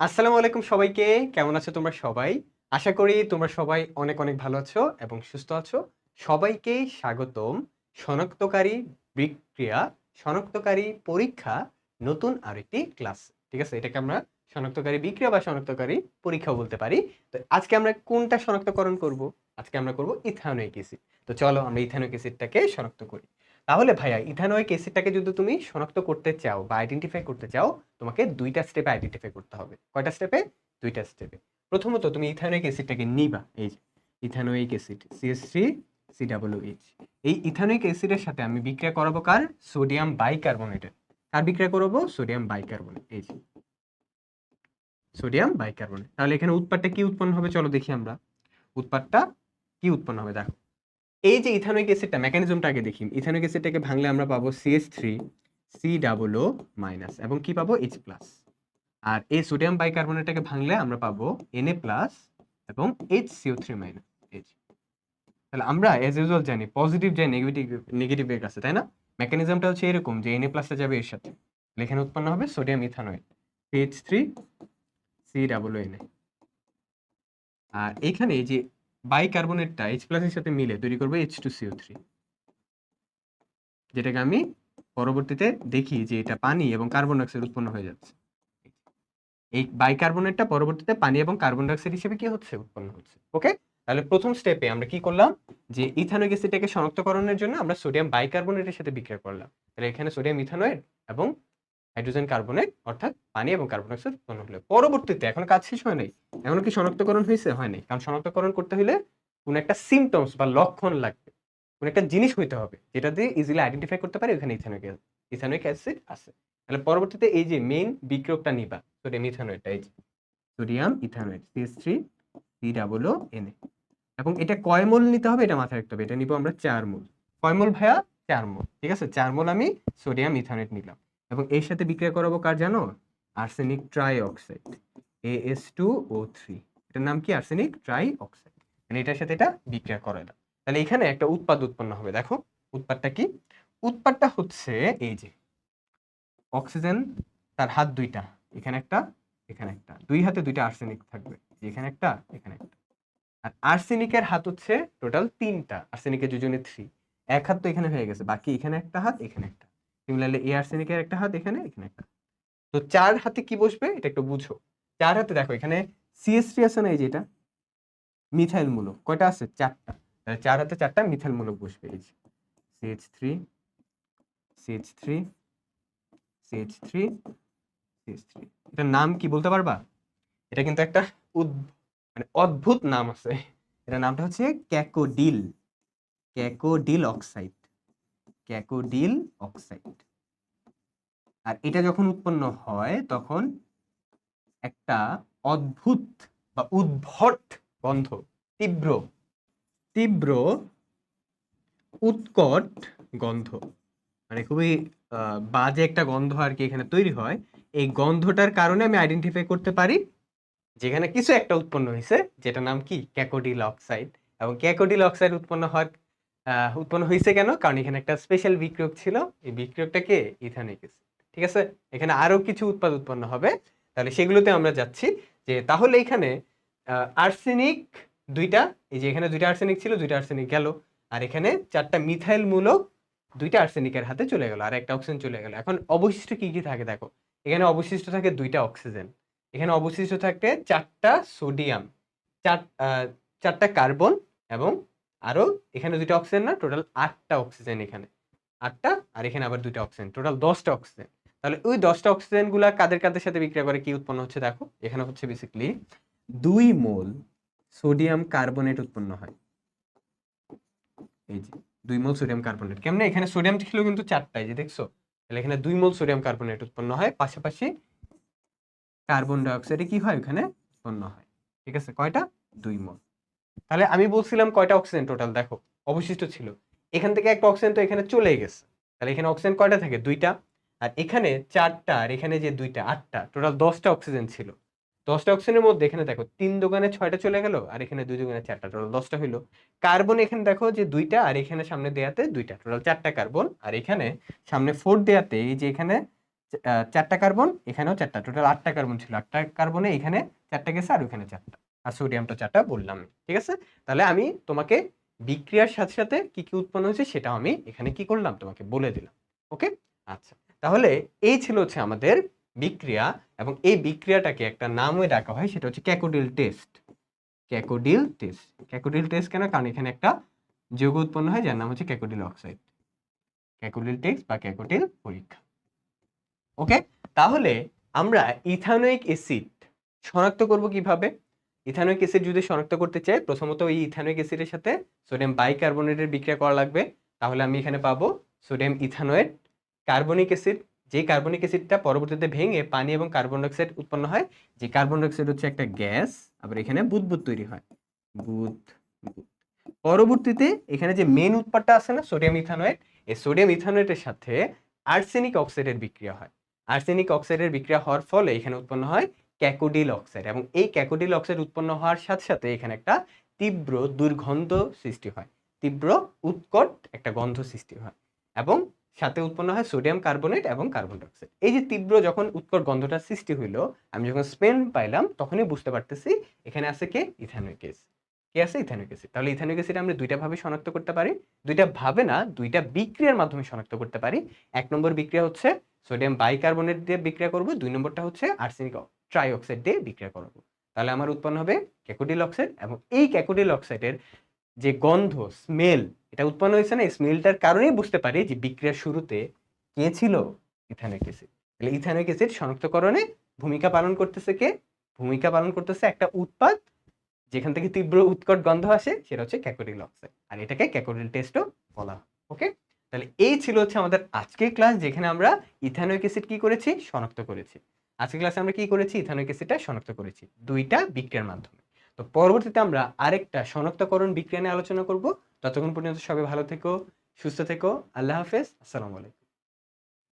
আসসালামু আলাইকুম সবাইকে। কেমন আছো তোমরা সবাই? আশা করি তোমরা সবাই অনেক অনেক ভালো আছো এবং সুস্থ আছো। সবাইকে স্বাগতম। শনাক্তকারী বিক্রিয়া, শনাক্তকারী পরীক্ষা, নতুন আরেকটি ক্লাস। ঠিক আছে, এটাকে আমরা শনাক্তকারী বিক্রিয়া বা শনাক্তকারী পরীক্ষা বলতে পারি। তো আজকে আমরা কোনটা শনাক্তকরণ করব? আজকে আমরা করব ইথানোয়িক তো চলো আমরা ইথানোয়িক শনাক্ত করি। তাহলে ভাইয়া ইথানোয়িক অ্যাসিডটাকে যদি তুমি শনাক্ত করতে চাও বা আইডেন্টিফাই করতে চাও, তোমাকে দুইটা স্টেপে আইডেন্টিফাই করতে হবে। কয়টা স্টেপে দুইটা স্টেপে প্রথমত তুমি ইথানোয়িক অ্যাসিডটাকে নিবা। এই যে ethanoic acid CH three C H এই ইথানোয়িক অ্যাসিডের সাথে আমি বিক্রিয়া করাবো কার? সোডিয়াম বাইকার্বনেটের কার বিক্রিয়া করাবো? Sodium bicarbonate. এই যে, সোডিয়াম বাইকার্বনেট। তাহলে এখানে উৎপাদটা কি উৎপন্ন হবে? চলো দেখি আমরা। উৎপাদটা কি উৎপন্ন হবে? দেখো। এই যে ইথানোয়িক অ্যাসিডটা মেকানিজমটা আগে দেখি। ইথানোয়িক অ্যাসিডটাকে ভাঙলে আমরা পাবো CH three C double minus এবং কি পাবো? এইচ প্লাস আর এই সোডিয়াম বাইকার্বনেটটাকে ভাঙলে আমরা পাবো এনএ প্লাস এবং H CO three minus H তাহলে আমরা এজ ইউজুয়াল জানি পজিটিভ যায় নেগেটিভ নেগেটিভের কাছে, তাই না? মেকানিজমটা হচ্ছে এরকম যে এনএ প্লাসটা যাবে এর সাথে। এখানে উৎপন্ন হবে sodium ethanoate H three C double NA আর এইখানে এই যে বাইকার্বনেটটা এইচ প্লাসের সাথে মিলে তৈরি করবে এইচ টু সিও থ্রি যেটাকে আমি পরবর্তীতে দেখি যে এটা পানি এবং কার্বন ডাইঅক্সাইড উৎপন্ন হয়ে যাচ্ছে। এই বাইকার্বনেটটা পরবর্তীতে পানি এবং কার্বন ডাইঅক্সাইড হিসেবে কি হচ্ছে? উৎপন্ন হচ্ছে। ওকে তাহলে প্রথম স্টেপে আমরা কি করলাম? যে ইথানোয়িক অ্যাসিডটাকে শনাক্তকরণের জন্য আমরা সোডিয়াম বাইকার্বনেটের সাথে বিক্রিয়া করলাম। তাহলে এখানে সোডিয়াম ইথানয়েড এবং হাইড্রোজেন কার্বনেট, অর্থাৎ পানি এবং কার্বন ডাইঅক্সাইড উৎপন্ন হলো। পরবর্তীতে এখন কাজ শেষ হয় নাই। এখনও কি শনাক্তকরণ হয়েছে, হয় নাই। কারণ শনাক্তকরণ করতে হলে কোন একটা সিমটমস বা লক্ষণ লাগবে। কোন একটা জিনিস হইতে হবে, যেটা দিয়ে ইজিলি আইডেন্টিফাই করতে পারি ইথানোয়িক ইথানোয়িক অ্যাসিড আছে। তাহলে পরবর্তীতে এই যে মেইন বিক্রিয়কটা নিবা সোডিয়াম ইথানোয়েডটা এই যে sodium ethanoate CH three C double O N এবং এটা কয় মোল নিতে হবে এটা মাথায় রাখতে হবে। এটা নিব আমরা চার মোল। কয় মোল ভাইয়া? চার মোল। ঠিক আছে? চার মোল আমি সোডিয়াম ইথানোয়েট নিলাম। এবং এর সাথে বিক্রিয়া করাবো কার জানো? Arsenic trioxide A S two O three এটার নাম কি? আর্সেনিক ট্রাই অক্সাইড মানে এটার সাথে এটা বিক্রিয়া করালাম তাহলে এখানে একটা উৎপাদ উৎপন্ন হবে। দেখো, উৎপাদটা কি? উৎপাদটা হচ্ছে এই যে, অক্সিজেন তার হাত দুইটা, এখানে একটা এখানে একটা। দুই হাতে দুইটা আর্সেনিক থাকবে, এখানে একটা এখানে একটা। আর আর্সেনিকের হাত হচ্ছে টোটাল তিনটা, আর্সেনিকের দুজনে থ্রি। এক হাত তো এখানে হয়ে গেছে, বাকি এখানে একটা হাত, এখানে একটা। সিমিলারলি এই আর্সেনিকের একটা হাত এখানে এখানে একটা। তো চার হাতে কি বসবে? এটা একটু বুঝো। চার হাতে দেখো, এখানে সিএস আছে না, এই যে এটা? মিথাইল মূলক কয়টা আছে? চারটা। তাহলে চার হাতে চারটা মিথাইল মূলক বসবে, এই যে। CH three CH three CH three CH three এটার নাম কি বলতে পারবা? এটা কিন্তু একটা উদ্ভ মানে অদ্ভুত নাম আছে। এটার নামটা হচ্ছে ক্যাকোডিল। ক্যাকোডিল অক্সাইড। ক্যাকোডিল অক্সাইড। আর এটা যখন উৎপন্ন হয়, তখন একটা অদ্ভুত বা উদ্ভট গন্ধ, তীব্র তীব্র উৎকট গন্ধ। মানে খুবই বাজে একটা গন্ধ আর কি এখানে তৈরি হয়। এই গন্ধটার কারণে আমি আইডেন্টিফাই করতে পারি যেখানে কিছু একটা উৎপন্ন হয়েছে যেটা নাম কি? Cacodyl oxide. এবং ক্যাকোডিল অক্সাইড উৎপন্ন হওয়ার উৎপন্ন হয়েছে কেন? কারণ এখানে একটা স্পেশাল বিক্রিয়ক ছিল। এই বিক্রিয়কটাকে ইথানিক ঠিক আছে? এখানে আরও কিছু উৎপাদ উৎপন্ন হবে। তাহলে সেগুলোতে আমরা যাচ্ছি যে তাহলে এখানে আর্সেনিক দুইটা, এই যে এখানে দুইটা আর্সেনিক ছিল, দুইটা আর্সেনিক গেল। আর এখানে চারটা মিথাইল মূলক দুইটা আর্সেনিকের হাতে চলে গেল, আর একটা অক্সিজেন চলে গেল। এখন অবশিষ্ট কি কি থাকে দেখো? এখানে অবশিষ্ট থাকে দুইটা অক্সিজেন এখানে অবশিষ্ট থাকে চারটা সোডিয়াম চার চারটা কার্বন এবং আরও এখানে দুইটা অক্সিজেন না? টোটাল আটটা অক্সিজেন এখানে। আটটা, আর এখানে আবার দুইটা অক্সিজেন টোটাল দশটা অক্সিজেন তাহলে ওই দশটা অক্সিজেনগুলা কাদের কাদের সাথে বিক্রিয়া করে? কি উৎপন্ন হচ্ছে? দেখো, এখানে হচ্ছে বেসিক্যালি দুই মোল সোডিয়াম কার্বনেট উৎপন্ন হয়। এই যে, দুই মোল সোডিয়াম কার্বনেট কেমনে? এখানে সোডিয়াম ছিল কিন্তু চারটাই যে দেখছ? তাহলে এখানে দুই মোল সোডিয়াম কার্বনেট উৎপন্ন হয়। পাশাপাশি কার্বন ডাইঅক্সাইডে কি হয়? ওখানে উৎপন্ন হয়। ঠিক আছে? কয়টা? দুই মোল। তাহলে আমি বলছিলাম কয়টা অক্সিজেন টোটাল দেখো, অবশিষ্ট ছিল। এখান থেকে একটা অক্সিজেন তো এখানে চলে গেছে। তাহলে এখানে অক্সিজেন কয়টা থাকে? দুইটা। আর এখানে চারটা আর এখানে যে দুইটা, আটটা টোটাল দশটা অক্সিজেন ছিল। দশটা অক্সিজেনের মধ্যে এখানে দেখো, তিন দোকানে ছয়টা চলে গেল আর এখানে দুই দোকানে চারটা টোটাল দশটা হইল। কার্বন এখানে দেখো যে দুইটা আর এখানে সামনে দেয়াতে দুইটা টোটাল চারটা কার্বন আর এখানে সামনে ফোর দেয়াতে এই যে এখানে চারটা কার্বন এখানেও চারটা টোটাল আটটা কার্বন ছিল। আটটা কার্বনে এখানে চারটা গেছে আর ওখানে চারটা। আর সোডিয়ামটা চারটা বললাম। ঠিক আছে? তাহলে আমি তোমাকে বিক্রিয়ার সাথে সাথে কি কি উৎপন্ন হয়েছে সেটা আমি এখানে কি করলাম? তোমাকে বলে দিলাম। ওকে? আচ্ছা। তাহলে এই ছিল হচ্ছে আমাদের বিক্রিয়া এবং এই বিক্রিয়াটাকে একটা নামে ডাকা হয়, সেটা হচ্ছে cacodyl test. Cacodyl test. Cacodyl test কেন? কারণ এখানে একটা যৌগ উৎপন্ন হয়, যার নাম হচ্ছে ক্যাকোডিল অক্সাইড। ক্যাকোডিল টেস্ট বা ক্যাকোডিল পরীক্ষা। ওকে? তাহলে আমরা ইথানোয়িক অ্যাসিড শনাক্ত করব কীভাবে? ইথানোয়িক অ্যাসিড যদি শনাক্ত করতে চাই, প্রথমত এই ইথানোয়িক অ্যাসিডের সাথে সোডিয়াম বাইকার্বনেটের বিক্রিয়া করা লাগবে। তাহলে আমি এখানে পাবো সোডিয়াম ইথানোয়েট কার্বনিক অ্যাসিড, যে কার্বনিক অ্যাসিডটা পরবর্তীতে ভেঙে পানি এবং কার্বন ডাইঅক্সাইড উৎপন্ন হয়, যে কার্বন ডাইঅক্সাইড হচ্ছে একটা গ্যাস, আবার এখানে বুদবুদ তৈরি হয়। বুদ। পরবর্তীতে এখানে যে মেন উৎপাদটা আছে না, সোডিয়াম ইথানোয়েট এই সোডিয়াম ইথানোয়েটের সাথে আর্সেনিক অক্সাইডের বিক্রিয়া হয়। আর্সেনিক অক্সাইডের বিক্রিয়া হওয়ার ফলে এখানে উৎপন্ন হয় ক্যাকোডিল অক্সাইড এবং এই ক্যাকোডিল অক্সাইড উৎপন্ন হওয়ার সাথে সাথে এখানে একটা তীব্র দুর্গন্ধ সৃষ্টি হয়। তীব্র উৎকট একটা গন্ধ সৃষ্টি হয় এবং সাথে উৎপন্ন হয় সোডিয়াম কার্বনেট এবং কার্বন ডাইঅক্সাইড। এই যে তীব্র যখন উৎকট গন্ধটা সৃষ্টি হইল, আমি যখন স্মেল পাইলাম, তখনই বুঝতে পারতেছি এখানে আছে কে? Ethanoic acid. কে আছে? Ethanoic acid. তাহলে ইথানোইক অ্যাসিড আমরা দুইটা ভাবে শনাক্ত করতে পারি। দুইটা ভাবে না, দুইটা বিক্রিয়ার মাধ্যমে শনাক্ত করতে পারি। এক নম্বর বিক্রিয়া হচ্ছে সোডিয়াম বাইকার্বনেট দিয়ে বিক্রিয়া করব, দুই নম্বরটা হচ্ছে আর্সেনিক ট্রাইঅক্সাইড দিয়ে বিক্রিয়া করব। তাহলে আমার উৎপন্ন হবে ক্যাকোডিল অক্সাইড এবং এই ক্যাকোডিল অক্সাইডের যে গন্ধ স্মেল এটা উৎপন্ন হয়েছে না? এই স্মেলটার কারণেই বুঝতে পারি যে বিক্রিয়ার শুরুতে কে ছিল ইথানোইক অ্যাসিড তাহলে ইথানোইক অ্যাসিড শনাক্তকরণে ভূমিকা পালন করতেছে কে? ভূমিকা পালন করতেছে একটা উৎপাদ, যেখান থেকে তীব্র উৎকট গন্ধ আসে, সেটা হচ্ছে ক্যাকোডিল অক্সাইড আর এটাকে ক্যাকোডিল টেস্টও বলা হয় ওকে তাহলে এই ছিল হচ্ছে আমাদের আজকের ক্লাস যেখানে আমরা ইথানোইক অ্যাসিড কি করেছি? শনাক্ত করেছি। আজকের ক্লাসে আমরা কি করেছি? ইথানোইক অ্যাসিডটা শনাক্ত করেছি। দুইটা বিক্রিয়ার মাধ্যমে। তো পরবর্তীতে আমরা আরেকটা শনাক্তকরণ বিক্রিয়া নিয়ে আলোচনা করব। ততক্ষণ পর্যন্ত সবাই ভালো থেকো, সুস্থ থেকো, আল্লাহ হাফেজ, আসসালামু আলাইকুম।